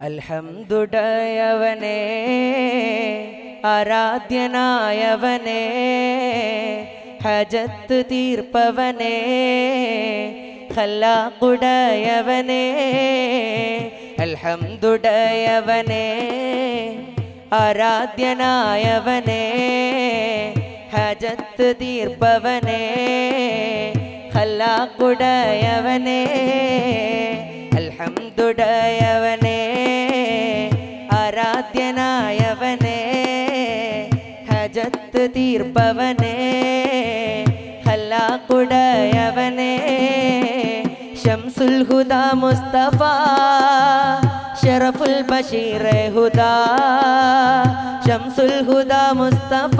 അൽഹംദുടയവനേ ആരാധ്യനായവനെ. ഹജത്ത് തീർപ്പവനെ. ഖല്ലാഖുടയവനെ. അൽഹംദുടയവനെ. ആരാധ്യനായവനെ. ഹജത്ത് തീർപ്പവനെ. ഖല്ലാഖുടയവനെ. അൽഹംദുടയവനേ ഹജത്ത് തീർപ്പവനേ ഖല്ലാഖുടയവനേ ഷംസുൽ ഹുദ മുസ്തഫ ഷറഫുൽ ബഷീർ ഹുദ ഷംസുൽ ഹുദ മുസ്തഫ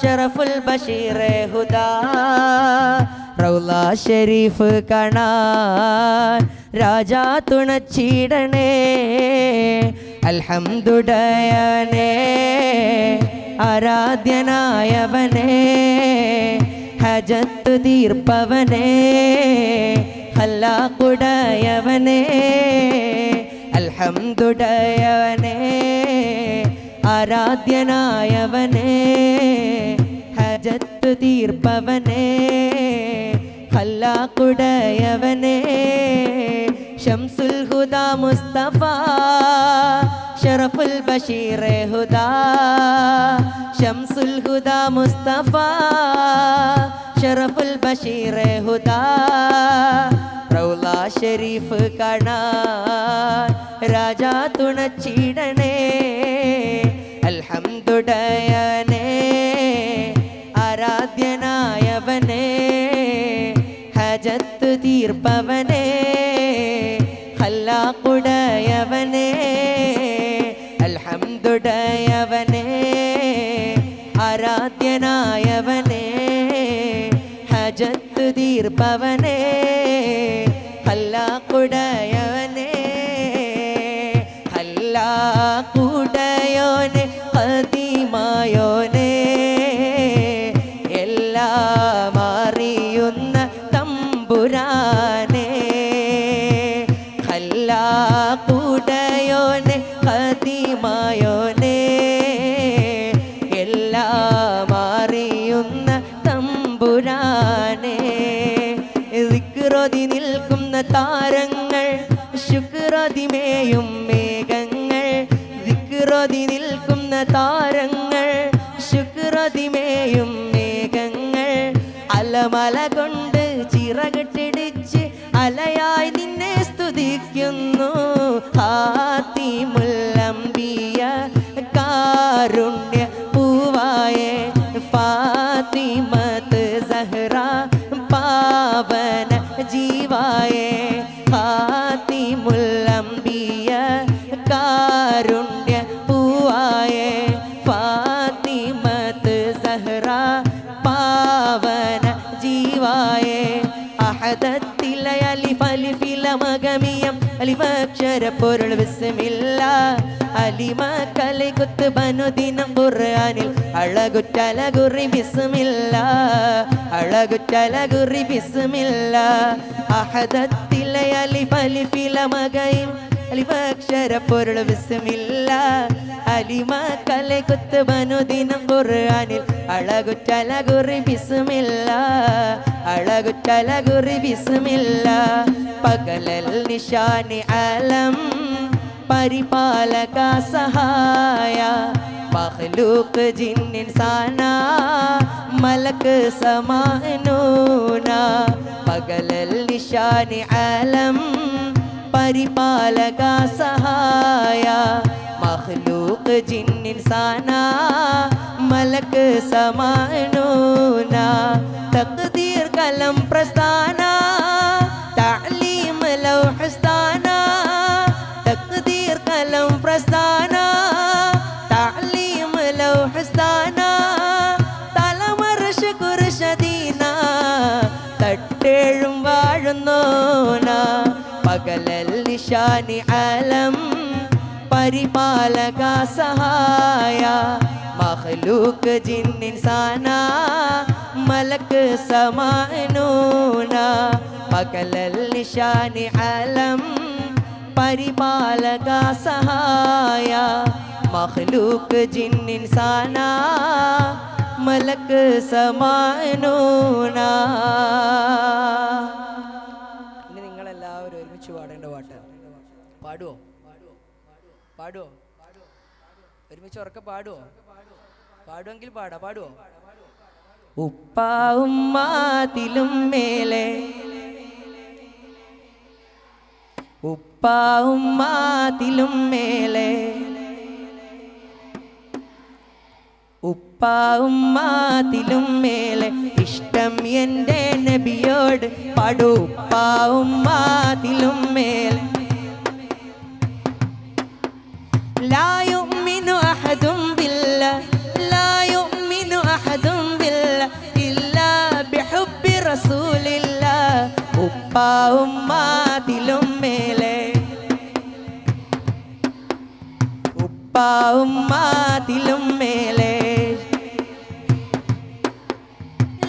ഷറഫുൽ ബഷീർ ഹുദ. റൗല ഷരീഫ് കാണാൻ രാജാ തുണച്ചിടണേ അൽഹംദുടയനേ ആരാധ്യനായവനേ ഹജത്തു തീർപ്പവനേ ഹല്ലാക്കുടയവനേ അൽഹംദുടയവനേ ആരാധ്യനായവനേ ഹജത്തു തീർപ്പവനേ ഹല്ലാക്കുടയവനേ ഷംസുൽ ഹുദ മുസ്തഫ ഷറഫുൽ ബഷീർ ഹുദ ഷംസുൽ ഹുദ മുസ്തഫ ഷറഫുൽ ബഷീർ ഹുദ റൗല ഷെരീഫ് കാണാൻ രാജാ തുണച്ചിടണേ അൽഹംദുടയനേ ആരാധ്യനായവനേ ഹജത്ത് തീർപ്പവനേ ഹല്ലാക്കുടയവനേ അൽഹംദുടയവനേ ആരാധ്യനായവനേ ഹജത്തു തീർപ്പവനേ താരങ്ങൾ ശുക്രതിമേയും മേഘങ്ങൾ വിക്രതി നിൽക്കുന്ന താരങ്ങൾ ശുക്രതിമേയും മേഘങ്ങൾ. അലമല കൊണ്ട് ചിറകിട്ടിടിച്ച് അലയായി നിന്നെ സ്തുതിക്കുന്നു. ഹാത്തിമുല്ലംബിയ കാരുണ്യ പൂവായ ഫാത്തിമത്ത് പൊരുൾ വിസമില്ല അലിമ കലകുത്ത് ബനുദിനം ഖുർആനിൽ. അഴകുറ്റലകുറി ബിസ്മില്ല അഴകുറ്റലകുറി ബിസ്മില്ല അഹദത്തിലെ അലിഫലിഫില മകയും അലിവക്ഷര പൊരുൾ വിസമില്ല അലിമ കലകുത്ത് ബനുദിനം ഖുർആനിൽ. അഴകുറ്റലകുറി ബിസ്മില്ല അഴകുറ്റലകുറി ബിസ്മില്ല പകലൽ നിഷാനി അലം പരിപാലക സഹായ മഖ്ലൂക്ക് ജിന്നിൻസാന മലക്ക് സമാനൂന പകലൽ നിഷാനി അലം പരിപാലക സഹായ മഖ്ലൂക്ക് ജിന്നിൻസാന മലക്ക് സമാനൂന തഖ്ദീർ കലം പ്രസ്ഥാന തഅലീം ലൗഹസ്ഥാന തഖ്ദീർ കലം പ്രസ്ഥാന തഅലീം ലൗഹസ്ഥാന തലമർഷ കുർശദീന തട്ടേഴും വാഴുന്നോന പകലൽ നിഷാനി അലം പരിപാലക സഹായ മഹലൂക്ക് ജിന്നിൻസാന മലക്ക് സമാനൂന. പകലൽ നിശാനി അലം പരിപാലക സഹായ. മഹ്ലൂക്ക് ജിന്നിൻസാന മലക്ക് സമാനൂന. ഇനി നിങ്ങളെല്ലാവരും ഒരുമിച്ച് പാടേണ്ട പാട്ട്. പാടുവോ? പാടുവോ? ഒരുമിച്ച് ഉറക്കെ പാടുവോ? പാടുമെങ്കിൽ പാടാ. പാടുവോ? ഉപ്പാവുമ്മാതിലും മേലെ. ഉപ്പാവുമ്മാതിലും മേലെ. ഉപ്പാവുമ്മാതിലും മേലെ. ഇഷ്ടം എന്റെ നബിയോട് പടുപ്പാവുമ്മാതിലും മേലെ. ലായുമിനു അഹദും ഉമ്മാതിലും മേലെ. ഉപ്പ ഉമ്മാതിലും മേലെ.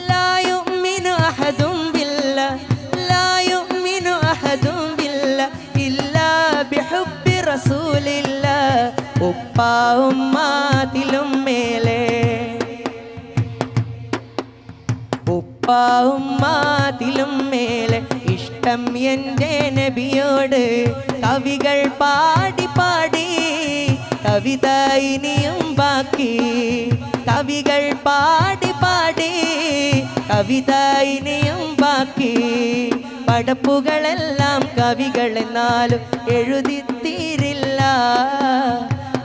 ലായുമിനു അഹദും ബില്ല ലായുമിനു അഹദും ബില്ല ഇല്ല ബിഹുബി റസൂലില്ല. ഉപ്പ ഉമ്മാതിലും മേലെ. ഉപ്പ ഉമ്മാതിലും മേലെ. ഇഷ്ടം എന്റെ നബിയോട് കവികൾ പാടി പാടി കവിത ഇനിയും ബാക്കി. കവികൾ പാടി പാടി കവിത ഇനിയും ബാക്കി. പടപ്പുകളെല്ലാം കവികൾ എന്നാലും എഴുതി തീരില്ല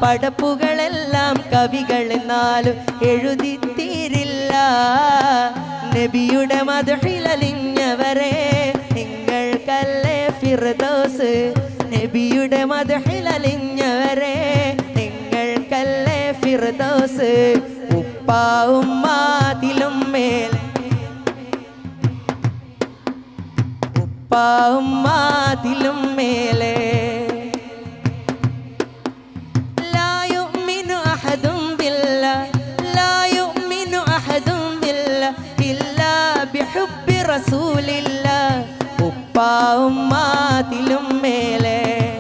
പടപ്പുകളെല്ലാം കവികൾ എന്നാലും എഴുതി തീരില്ല നബിയുടെ മധുഹിലലിഞ്ഞവരെ നിങ്ങൾക്കല്ലേ ഫിർദോസ് നബിയുടെ മധുഹിലലിഞ്ഞവരെ നിങ്ങൾക്കല്ലേ ഫിർദോസ് ഉപ്പ ഉമ്മാതിലും മേൽ ഉപ്പ ഉമ്മാതിലും മേലെ لا يؤمن أحد بالله لا يؤمن أحد بالله إلا بحب رسول الله ഉപ്പ മാതിലും മേലെ.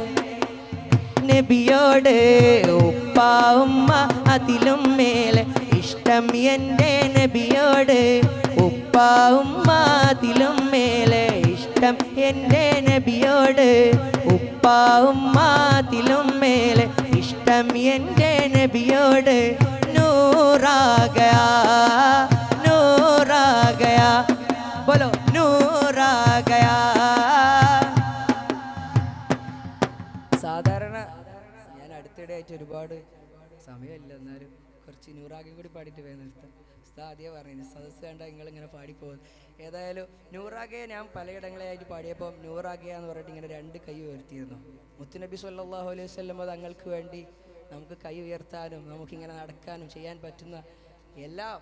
നബിയോട് ഉപ്പാവും അതിലും മേലെ. ഇഷ്ടം എന്റെ നബിയോട്. ഉപ്പാവും അതിലും മേലെ. ഇഷ്ടം എന്റെ നബിയോട്. ഉപ്പാവും അതിലും മേലെ. ഇഷ്ടം എന്റെ നബിയോട്. നൂറാകയാ. ആയിട്ട് ഒരുപാട് സമയമില്ല. എന്നാലും കുറച്ച് നൂറാഗയും കൂടി പാടിയിട്ട് വേണം നിർത്താം. ആദ്യം പറഞ്ഞു സദസ് വേണ്ട നിങ്ങൾ ഇങ്ങനെ പാടിപ്പോകും. ഏതായാലും നൂറാഗയെ ഞാൻ പലയിടങ്ങളായിട്ട് പാടിയപ്പോൾ നൂറാഗയ എന്ന് പറഞ്ഞിട്ട് ഇങ്ങനെ രണ്ട് കൈ ഉയർത്തിയിരുന്നു. മുത്തുനബി സല്ലാഹു അലൈഹി വസല്ലം തങ്ങൾക്ക് വേണ്ടി നമുക്ക് കൈ ഉയർത്താനും നമുക്കിങ്ങനെ നടക്കാനും ചെയ്യാൻ പറ്റുന്ന എല്ലാം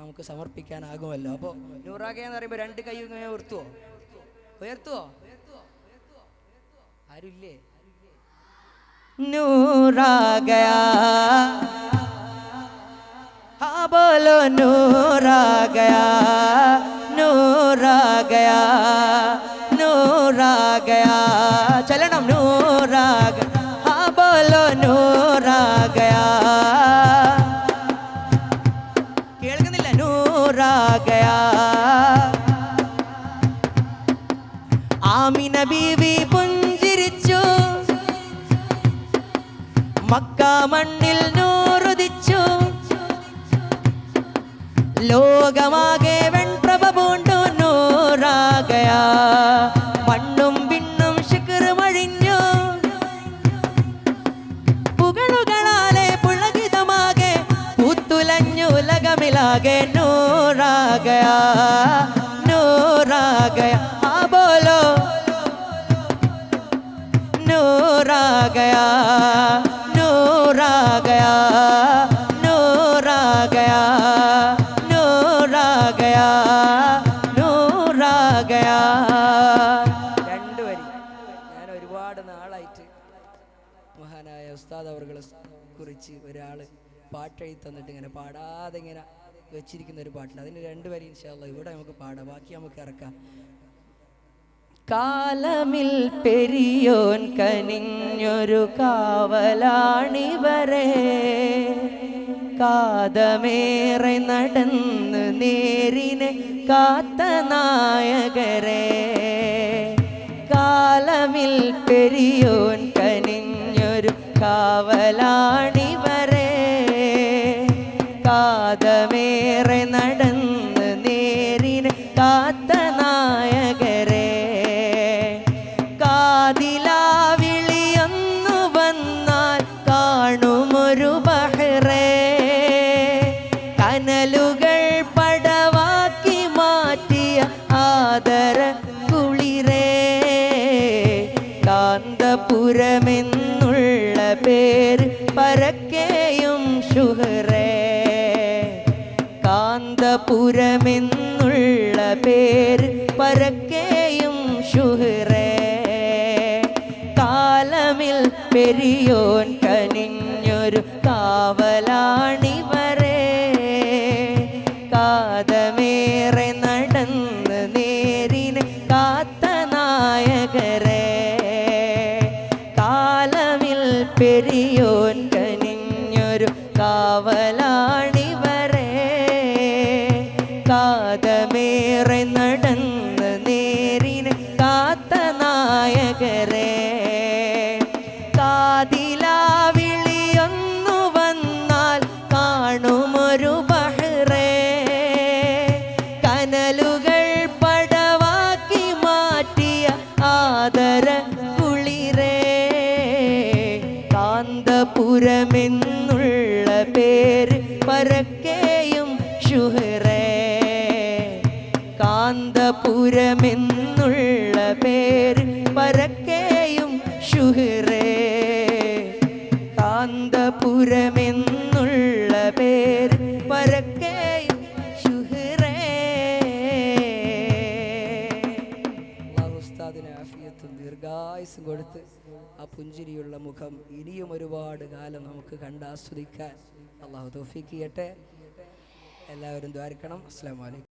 നമുക്ക് സമർപ്പിക്കാനാകുമല്ലോ. അപ്പോൾ നൂറാഗയ എന്ന് പറയുമ്പോൾ രണ്ട് കൈ ഇങ്ങനെ ഉയർത്തുവോ? ഉയർത്തുവോ? ആരുമില്ലേ नूर आ गया। हाँ बोलो नूर आ गया नूर आ गया। മക്ക മണ്ണിൽ നൂറുദിച്ചു. ലോകമാകെ വെൺപ്രഭ പൂണ്ടു നൂറാകയ. മണ്ണും പിണ്ണും ശിഖർ മഴിഞ്ഞു പുകളുകളാലെ പുളകിതമാകെ പൂത്തുലഞ്ഞു ലകമിലാകെ നൂറാകയ. നൂറാകയ. ആ नूर മഹാനായ ഉസ്താദ് അവർകളെ കുറിച്ച് ഒരാൾ പാട്ടെഴുതി തന്നിട്ട് ഇങ്ങനെ പാടാതെ ഇങ്ങനെ വെച്ചിരിക്കുന്ന ഒരു പാട്ടിൽ അതിന് രണ്ട് വരി ഇൻഷാല്ല ഇവിടെ നമുക്ക് പാടാം. ബാക്കി നമുക്ക് ഇറക്കാം. കാലമിൽ പെരിയോൻ കനിഞ്ഞൊരു കാവലാണിവരെ. കാതമേറെ നടന്ന് നേരിനെ കാത്ത നായകരെ. കാലമിൽ പെരിയോൻ കാവലാണിവരെ. കാതമേറെ നടന്ന് നേരിന് കാത്ത നായകരെ. കാതിലാവിളിയൊന്നു വന്നാൽ കാണുമൊരു പെരിയോൻ കനിഞ്ഞൊരു കാവലാണിവരെ. കാതമേറെ നടന്ന് നേരിന് കാത്ത നായകരെ. കാലമിൽ പെരിയോൻ കനിഞ്ഞൊരു കാവലാണിവരെ ആദര കുളിരേ. കാന്തപുരമെന്നുള്ള പേര് പരക്കെയും ഷുഹറേ കാന്തപുരമെന്നുള്ള ദീർഘായുസും കൊടുത്ത് ആ പുഞ്ചിരിയുള്ള മുഖം ഇനിയും ഒരുപാട് കാലം നമുക്ക് കണ്ട് ആസ്വദിക്കാൻ. അള്ളാഹു തോഫിക്ക് ചെയ്യട്ടെ. എല്ലാവരും ദ്വാരിക്കണം. അസ്സാം വലൈക്കും